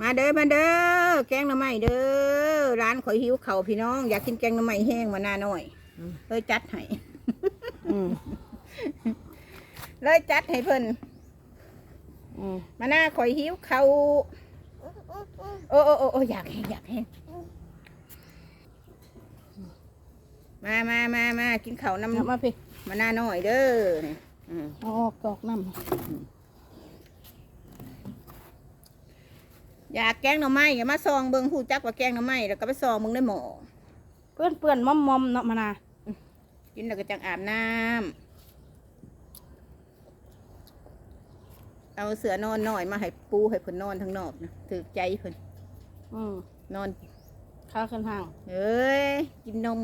มาเด้อมาเด้อแกงหน่อไม้เด้อร้านข่อยหิวเข่าวพี่น้อง อยากกินแกงหน่อไม้แห้งมาหน้าหน่อยเลยจัดให้อืมเลยจัดให้เพิ่นอืมมาหน้าข่อยหิวเขาวโอ้โอ้โอ้โอ้อยากแห้งอยากแห้งมามามามากินข้าวน้เอามาพี่ำมาหน้าหน่อยเด้อนี่อืมเอาออกกอกน้ อยากแกงหน่อไม้อย่ามาซองเบิ่งหูจักว่าแกงหน่อไม้แล้วก็ไปซองเบิ่งในหม้อำเปื้อนเปื้อนๆมอมมอมๆเนาะมานากินแล้วก็จังอาบน้ำเอาเสือนอนหน่อยมาให้ปูให้เพิ่นนอนทั้งนอกนะถือใจเพิ่นอืมนอนข้าวขึ้นห้างเอ้ยกินนม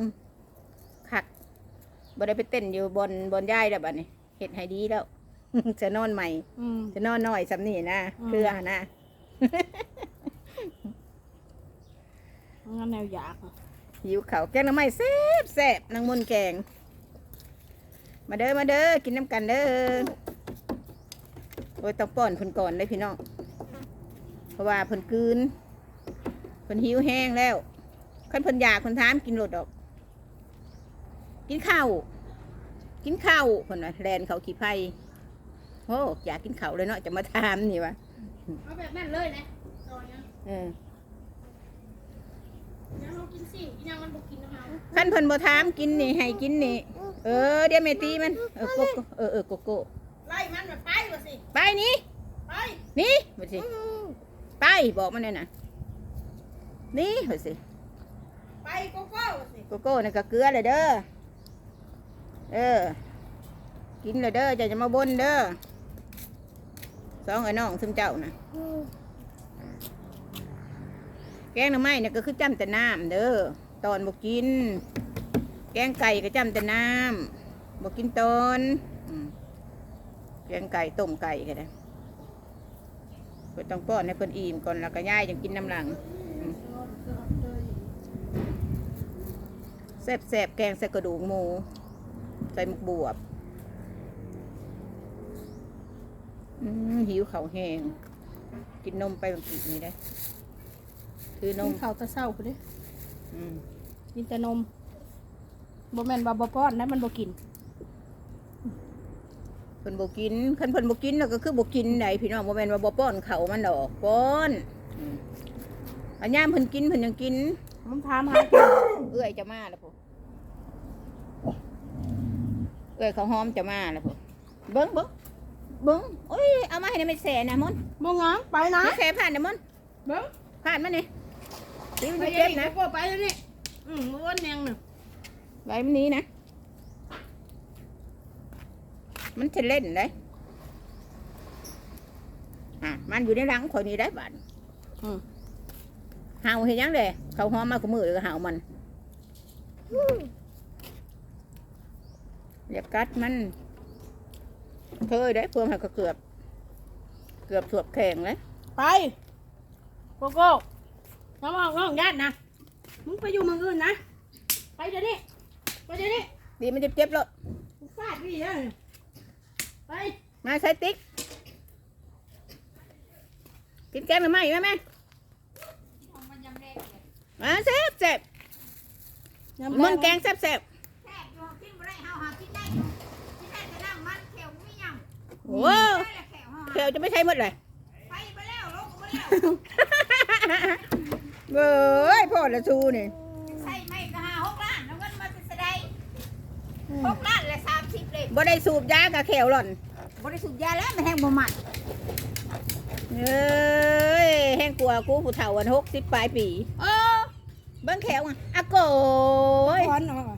ขัดบ่ได้ไปเต้นอยู่บนบนย่ายแล้วบัดนี้เฮ็ดให้ดีแล้วจะนอนใหม่อืมจะนอนน้อยสำนี่นะอืมเครือนะ งั้นแนวอยากอะหิวเขาวแกงหน้ำไม้แซ่บแซ่บนางมนต์แกง มาเด้อมาเด้อกินน้ำกันเด้อโอ้ยต้องป้อนเพิ่นก่อนเลยพี่น้องเพราะว่าเพิ่นกลืนเพิ่นหิวแห้งแล้วคันเพิ่นอยากเพิ่นถามกินรดดอก กินข้าวกินข้าวเพิ่นว่าแลนเขาขี้ไผ่โอ้อยากกินข้าวเลยเนาะจะมาถามนี่วะเอาแบบนั้นเลยนะตอนนี้เออ ยังเรากินสิ่งที่ยังมันบอกกินนะคะคันเพิ่นบ่ถามกินนี่ให้กินนี่ เออเดี๋ยวแม่ตีมัน เออโกโก้เออเออโกโก้ไล่มันแบบไปวะสิไปนี่ไปนี่มาสิไปบอกมันเลยนะนี่มาสิไปโกโก้วะสิโกโก้นี่ก็เกลือเลยเด้อเออกินเลยเด้อจะจะมาบนเด้อสองไอ้น้องซึมเจ้านะ แกงหน่อไม้เนี่ยก็คือจ้ำแต่น้ำเด้อตอนบกกิน แกงไก่ก็จ้ำแต่น้ำบกกินตอนแกงไก่ต้มไก่ก็ได้เพิ่นต้องป้อนให้เพิ่นอิ่มก่อนแล้วก็ย่ายจังกินน้ำหลังแซ่บแซบๆแกงใส่กระดูกหมู ใส่หมกบวบหิวเขาแห้งกินนมไปบางทีนี่ได้ คือนนมมข้าวแตะเศร้าไปดิอืมกินแต่นมบ่แม่นว่าบ่ป้อนนะมันบ่กินเพิ่นบ่กินคันเพิ่นบ่กินแล้วก็คือบ่กินได้พี่น้องบ่แม่นว่าบ่ป้อนเขาวมันดอกป้อนอืมอันยามเพิ่นกินเพิ่นยังกินผมถามหาเอื้อยจะมาแล้วพอเอื้อยเขาวหอมจะมาแล้วพอเบิ้งเบิ้งเบิ้งโอ้ยเอามาให้ในไม่แสนะมนบ่งามไปนะไม่แสผ่านนะมนเบิ้งผ่านมานี่ ตีมันไปจะเจ็บนะนะก็ไปแล้วนี่อืมอ้วนแนงน่ะใบมันนี้นะ มันจะเล่นได้อะมันอยู่ในรังข่อยนี่ได้บัดอืมเห่าเห็นยังเลยเขาหอมมากับมือแล้วก็เห่ามันอย่ากัดมันเคยได้เพื่อให้ก็เกือบ เกือบสวบแข่งเลย ไปโกโก้ น้องออกน้องญาตินะ มึงไปอยู่เมืองอื่นนะ ไปเดี๋ยวนี้ ไปเดี๋ยวนี้ดีมันจะเจ็บแล้วฟาดพี่เลยไป มาใส่ติ๊กกินแกงหรือไม่ไหมแม่มาแซ่บแซ่บมันแกงแซ่บแซ่บแทบอยู่กินบ่ได้เฮาหากินได้อยู่กินได้แต่น้ำมันเขียวมีหยังโอ้ได้ละแขวเฮาเขียวจะไม่ใช่หมดเลยไปไปแล้วลงไปแล้ว เบ้ยพ่อละชูนี่ใส่ไม่ก็หาหกล้านแล้วเงินมาสิแสดงหกล้านและสามสิบเลยบ่ได้สูบยากับเขียวหล่อนบริสุทธิ์ยาแล้วมันแห้งบ่มันเอ้ยแห้งกลัวกูผู้เฒ่าวันหกสิบปลายปีเออเบิ้งแขวอะอะโกยถอนออก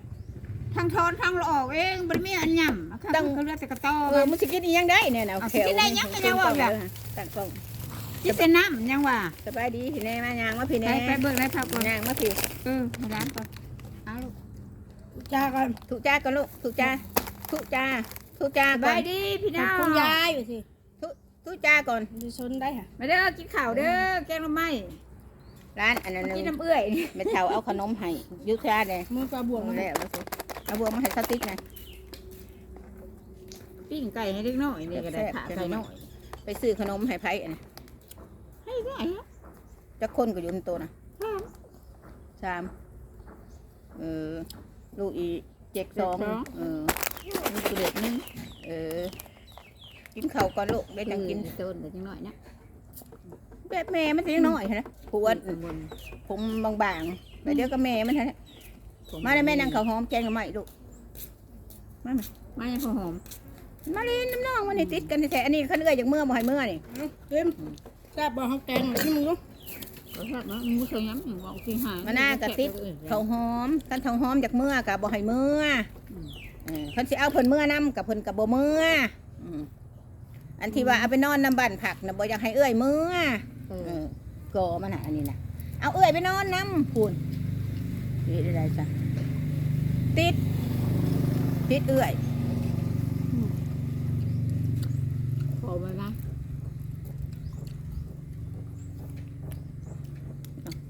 ทางทอนทางออกเองบ่ได้มีอันย่ำต้องเขาเลือกแต่กระตอเออมึงสิกินอีหยังได้เนี่ยนะเอาแขวสิกินได้หยังก็ยังว่าอยู่ตั้งกล้อง กินแต่น้ำยังว่าสบายดีพี่แน่มายางมาพี่ไปแน่ไปเบิ่งได้พักก่อนยางมาพี่เออมาร้านก่อนเอาลูกจ้าก่อนถูกจ้าก่อนลูกถูกจ้าถูกจ้าถูกจ้าสก่อบานยดีพี่น้องคุณยายอยู่สิถูกจ้าก่อนดิชนได้ค่ะมาเด้อกินข้าวเด้อแกงหน่อไม้ร้านอันนั้นกินนึงน้ำเอื้อยแม่เฒ่าเอาขนมให้ยุทธาเลยมือปลาบวงเอามาแล้วเอาสิเอาบวงมาให้สติ๊กหน่อยปิ้งไก่ให้เล็กน้อยนี่ก็ได้แซ่บขาๆจะไก่ได้น้อยไปซื้อขนมให้ไผ่อันให้ ได้ฮะจะคนก็อยู่ในตัวนะสามเออลูกอีเจ็กสองเออลูกเด็กนึงเออกินข้าวก่อนลูกได้จังกินต้นแต่จังหน่อยนะแบบแม่มันจะน้อยนะผัวบนผมบางๆไปเดี๋ยวก็แม่มันนะมาได้แม่นางข้าวหอมแกงกับไม้ลูกมามามายังพอหอมมาเล่นน้ำน้องมันนี่ติดกันแท้ๆอันนี้ขันเอื้อยจากเมื่อบ่ให้เมื่อนี่เอาเต็ม แซ่บบ่ข้าวแกงนี่มึงดูก็ชอบเนาะมึงเคยย้ำอย่างบอกที่หายมาหน้ากระติดข้าวหอมกันข้าวหอมจากเมื่อกับบ่ให้เมื่อเออเพิ่นสิเอาเพิ่นเมื่อนํกับเพิ่นกับบ่เมื่ออืมอันที่ว่าเอาไปนอนน้ำบ้านผักน่ะบ่อยากให้เอื้อยเมื่อเอเอออก่อมันน่ะอันนี้น่ะเอาเอื้อยไปนอนน้ำพูนติดอะไรจ้ะติดติดเอื้อยพอไหมนะ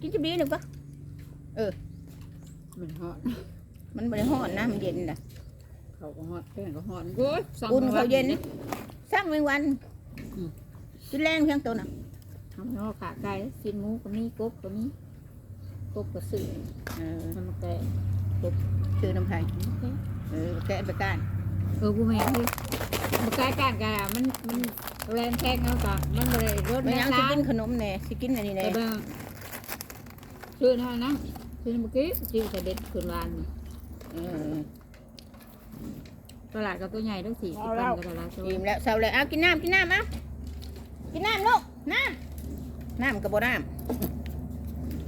กิน จะบีหนึ่งปะมันฮอตมันบริห้อนนะมันเย็นนะเขาก็ฮอตแป้งก็ฮอตโอ้ยอุ่นเขาเย็นสร้างเมื่อวันกินแรงเพียงตัวน่ะทำให้เราขาไก่ชิ้นหมูก็มีกบก็มีกบก็ซื้อเออมันมาแกะชื่อน้ำไทยเออแกะไปก้านเออกูแม่ที่มาแกะกันกันอะมันมันแรงแข้งแล้วก็มันเลยรถไม่แม่ยังสิร้านกินขนมแน่สิกินอันนี้แน่แต่เบิ่ง ชื่อนั่นนะชื่อเมื่อกี้ชื่อแต่เด็ดคืนวานเออตลาดก็ตัวใหญ่ต้องสี่สิบตันก็ตลาดตัวอิ่มแล้วเศร้าเลยเอากินน้ำกินน้ำเอากินน้ำลูกน้ำน้ำกับบ่น้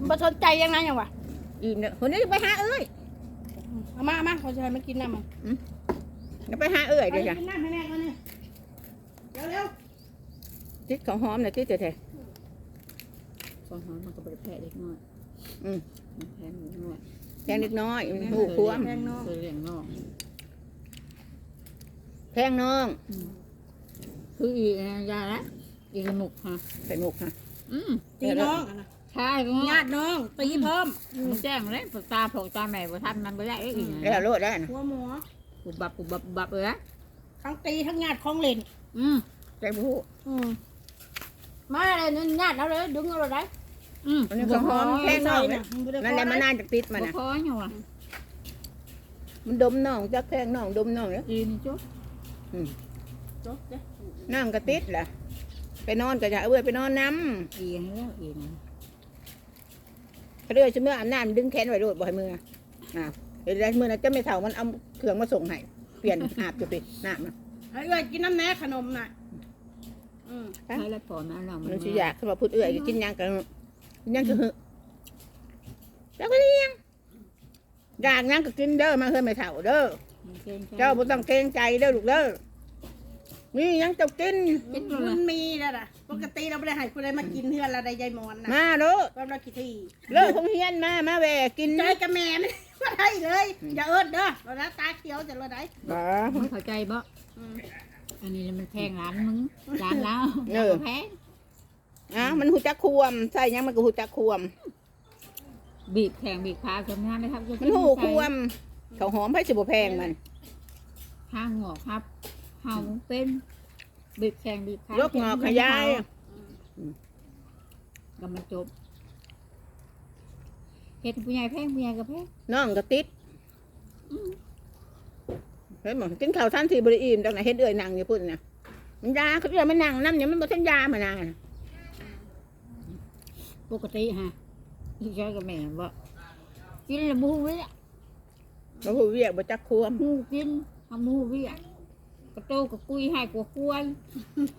บ่สนใจยังไงยังวะำอิ่มแล้วคนนี้ไปหาเอ้ยเอามาเอามาเขาจะให้มันกินน้ำมันเดี๋ยวไปหาเอ้ยไปเดี๋ยวจ้ะกินน้ำให้แม่ก่อนนี่เร็วเร็วติดของหอมน่ะติดแท้ฟองหอมมันก็บริแพะเล็กน้อย อืมมันแพงเล็กน้อยๆแพงเล็กน้อยหูควมเคยเลี้ยงนอกแพงน้องคืออีกนะยาละอีกหมุกฮะใส่หมกค่ะอืมตีน้องอะนะใช่ก็ญาติน้องตีพร้อมมันแจ้งเลยปกตาผกตาแม่บ่ทันมันบ่ได้อีกแล้วโลดได้นะหัวหมอปุบบับปุบบับปุบบับเลยนะทั้งตีทั้งญาติของเล่นอืมใจผู้อืมมาเลยนั่นญาติเราเลยดึงเอาเลยได้ อืมอันนี้ของหอมแพงน้องใส่นะน่ะมันบ่ได้นั่นแหละมันน่าจะติดมันบ่นะพออยู่อะมันดมน้องจักแพงน้องดมน้องเนี่ยอีนี่จุ๊บจบเด้อน้องก็ติดล่ะไปนอนก็จะเอาเอ้ยไปนอนน้อีนี่แล้วอีนี่ำเขาเรื่อยชั่วเมื่ออาบน้ำดึงแขนไว้โดดบ่ให้มืออ่าเห็นได้มือนะจะไม่เท่ามันเอาเครื่องมาส่งให้เปลี่ยนอาบจุดดิน้ำนะให้เอ้ยกินน้ำแหน่ขนมน่ะอืมใช้แล้วพอนะเรามัมันสิอยากขึ้นมาพูดเอื้อยก็กินหยังกันกินห ยังก็เหอะแล้วก็เลี้ยงอยากหยังก็กินเด้อมาเฮ้ยไม่เท่าเด้อเจ้าบ่ต้องเกรงใจเด้อลูกเด้อมีหยังเจ้ากินกินเลมัยนมีแล้วล่ะปกติเราไม่ได้ให้คนใดมากินเฮือนเราได้ยายมอนนะมาเด้อก็เราคิดที่เลิกคงเฮียนมามาแหวกินใจกับแม่ไม่ว่าได้เลยอย่าเอิดเด้อเราละตาเขียวจะเราได้บ่มึงเข้าใจบ่อืมอันนี้มันแพงร้านมึงร้านแล้วเออแพง อ้าวมันหูจักควมใส่หยังมันก็หูจักควม บีบแพงบีบขาจนงานเลยครับมันหูควมเขาวหอมให้สิบ่แพงมันข้างงอกครับเฮาเป็นบีบแพงบีบขายกงอกขยายก็มันจบเฮ็ดผู้ใหญ่แพงผู้ใหญ่ก็แพงน้องก็ติดเฮ้ยหมอกินข้าวท่านทีบริอิ่มจังไหนเฮ็ดเอื่อยนั่งอยู่พุ่นน่ะมันยาเขาเอื่อยมันนั่งน้ำเนี่ยมันบ่ทันยามานาง ปกติฮะอีกย้อยกับแม่บ่กินแล้วบ่ฮู้เว้ยบ่ฮู้เวียกบ่จักควมฮู้กินทำฮู้เวียกระโตกระกุยให้กว่าควาย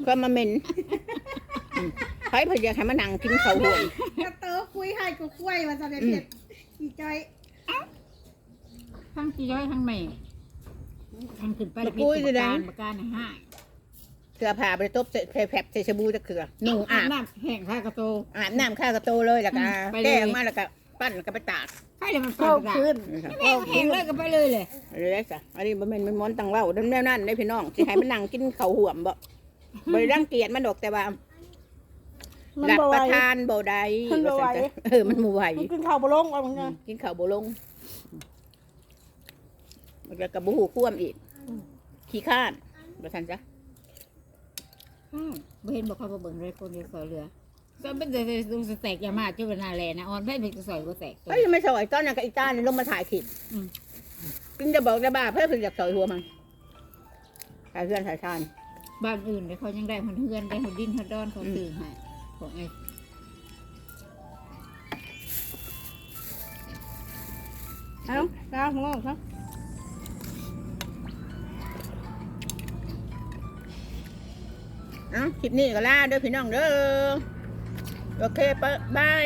ก็มาเหม็นอืมไผพยายามให้มานั่งกินข้าวห่วยกระเตอคุยให้กูคุยว่าจะได้เพียรอีใจอยทั้งจีย้อยทั้งแม่ทั้งขึ้นไปแล้วพิษประการประการให้ ให้เสื้อผ้าไปตบใส่แผลบใส่สบู่จักเขือนุ่งอาบน้ำแห้งข้ากระโต อาบน้ำข้าวกระโตเลยแล้วก็ไปเลย แก้ออกมาแล้วก็ปั้นแล้วก็ไปตากให้เลยมันเพิ่มขึ้นนะครับแห้งแห้งเลยก็ไปเลยเลยเลยจ้ะอันนี้บ่แม่นมันม้อนตังเว้าดันแนวนั้นได้พี่น้องสิให้มันนั่งกินข้าวห่วมบ่บ่ได้รังเกียจมันดอกแต่ว่ามันรับบ่ไหว ประทานบ่ได้มันบ่ไหวว่าซั่นจ้ะเออมันบ่ไหว มันกินข้าวบ่ลงว่ามึงไงกินข้าวบ่ลงมันก็กระบ่ฮู้ควมอีกขี้ข้านว่าซั่นจ้ะ ข้าวบ่เห็นบอกเขาบ่เบิ่งเลยคนเดียวซอยเรือตอนเป็นแต่ดูสแต็กยามาจุดเวลาแลนะออนไพ่เป็นจะสอยก็แตกตัว เฮ้ยไม่สวยตอนนั้นกับอีตาเนี่ยลงมาถ่ายคลิปอืม กินจะบอกจะบ้าเพื่อคืออยากสอยหัวมันถ่ายเพื่อนถ่ายชานบ้านอื่นเนี่ยเขายังได้คนเฮือนได้คนดินคนดอนเขาตื่นให้ของไอ้เอาดาวงงครับ เอ้าคลิปนี้ก็ลาเด้อพี่น้องเด้อ โอเคปะบาย